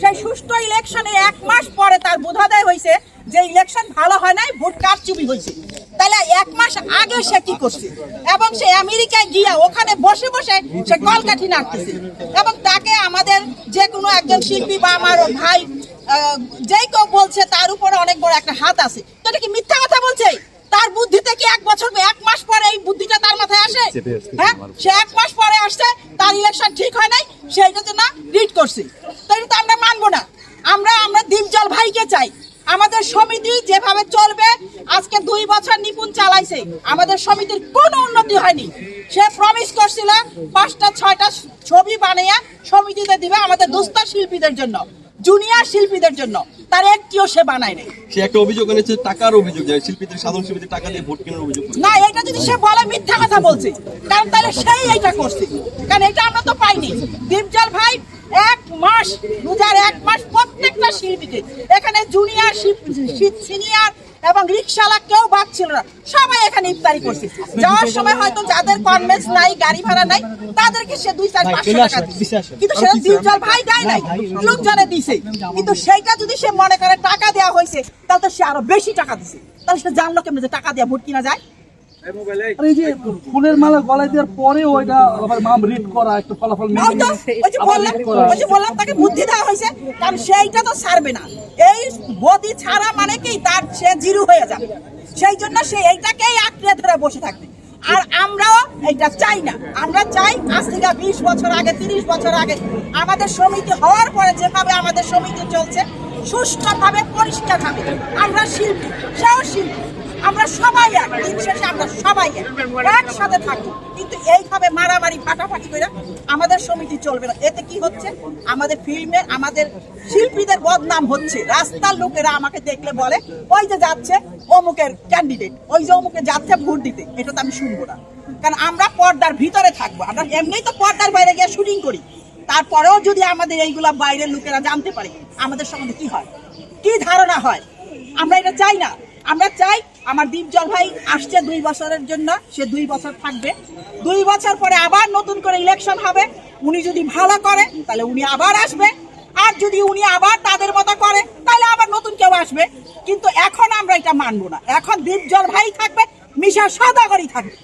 সেই সুষ্ঠু ইলেকশনে এক মাস পরে তার বোধাদয় হয়েছে যে ইলেকশন ভালো হয় নাই ভোট কারচুপি হয়েছে। তাহলে এক মাস আগে সে কি করছে? এবং সে আমেরিকায় গিয়া ওখানে বসে বসে সে কলকাঠি নাড়তেছে। এবং তাকে আমাদের যে কোনো একজন শিল্পী বা আমার ভাই যেই কেউ বলছে তার উপরে অনেক বড় একটা হাত আছে। তো এটা কি মিথ্যা কথা বলছে? তার বুদ্ধিতে কি এক বছর এক মাস পরে এই বুদ্ধিটা তার মাথায় আসে? হ্যাঁ সে এক মাস পরে আসছে তার ইলেকশন ঠিক হয় নাই সেইটা তো না রিড করছে। তো এটা তো আমরা দীপজল চাই। আমাদের সমিতি যেভাবে চলবে আজকে দুই বছর নিপুণ চালাইছে। আমাদের সমিতির কোনো উন্নতি হয়নি। সে প্রমিস করছিল পাঁচটা ছয়টা ছবি বানিয়ে সমিতিতে দিবে আমাদের দুস্থ শিল্পীদের জন্য জুনিয়র শিল্পীদের জন্য। তার একটিও সে বানায় নাই। সে একটা অভিযোগ এনেছে টাকার অভিযোগ যে শিল্পীদের সাধারণ শিল্পীদের টাকা দিয়ে ভোট কেনার অভিযোগ না এটা যদি সে বলে মিথ্যা কথা বলছে। কারণ তাহলে সেই এটা করছে। কারণ এটা আমরা তো পাইনি। দীপজল ভাই এক মাস রোজার এক মাস প্রত্যেকটা শিল্পীকে জুনিয়র সিনিয়র এবং রিক্সাওয়ালা কেউ বাদ ছিল না। সবাই এখানে ইফতারি করছে। যাওয়ার সময় হয়তো যাদের কনভেন্স নাই গাড়ি ভাড়া নাই তাদেরকে সে দুই চার পাঁচশো টাকা কিন্তু সেটা তিনজন ভাই দেয় নাই লোকজনে দিছে। কিন্তু সেইটা যদি সে মনে করে টাকা দেওয়া হয়েছে তাহলে তো সে আরও বেশি টাকা দিছে। তাহলে সে জানলো কেমন যে টাকা দেওয়া ভোট কিনা যায়? আর এই যে ফুলের মালা গলায় দেওয়ার পরেও এটা আবার মাম রিড করা একটু ফলাফল মেনে ওই যে বললাম ওই যে বললাম তাকে বুদ্ধি দেওয়া হয়েছে কারণ সেইটা তো ছাড়বে না। এই বদি ছাড়া মানে কি? তার সে জিরো হয়ে যাবে। সেই জন্য সে এইটাকেই আঁকড়ে ধরে বসে থাকবে। আর আমরাও এটা চাই না। আমরা চাই আজ থেকে বিশ বছর আগে তিরিশ বছর আগে আমাদের সমিতি হওয়ার পরে যেভাবে আমাদের সমিতি চলছে সুষ্ঠুভাবে পরিষ্কারভাবে। আমরা শিল্পী সেও শিল্পী। আমরা সবাই এক, দিন শেষে আমরা সবাই এক। একসাথে থাকব কিন্তু এইভাবে মারামারি, ফাটাফাটি করে আমাদের সমিতি চলবে না। এতে কি হচ্ছে? আমাদের ফিল্মে আমাদের শিল্পীদের বদনাম হচ্ছে। রাস্তার লোকেরা আমাকে দেখলে বলে, ওই যে যাচ্ছে অমুকের ক্যান্ডিডেট ওই যে অমুকে যাচ্ছে ভোট দিতে। এটা তো আমি শুনব না। কারণ আমরা পর্দার ভিতরে থাকব। আমরা এমনিই তো পর্দার বাইরে গিয়ে শুটিং করি। তারপরেও যদি আমাদের এইগুলা বাইরের লোকেরা জানতে পারে, আমাদের সম্বন্ধে কি হয়? কি ধারণা হয়? আমরা এটা চাই না। আমরা চাই আমার দীপজল ভাই আসছে দুই বছরের জন্য সে দুই বছর থাকবে। দুই বছর পরে আবার নতুন করে ইলেকশন হবে। উনি যদি ভালো করে তাহলে উনি আবার আসবে। আর যদি উনি আবার তাদের মতো করে তাহলে আবার নতুন কেউ আসবে। কিন্তু এখন আমরা এটা মানবো না। এখন দীপজল ভাই থাকবে মিশা সদাগরই থাকবে.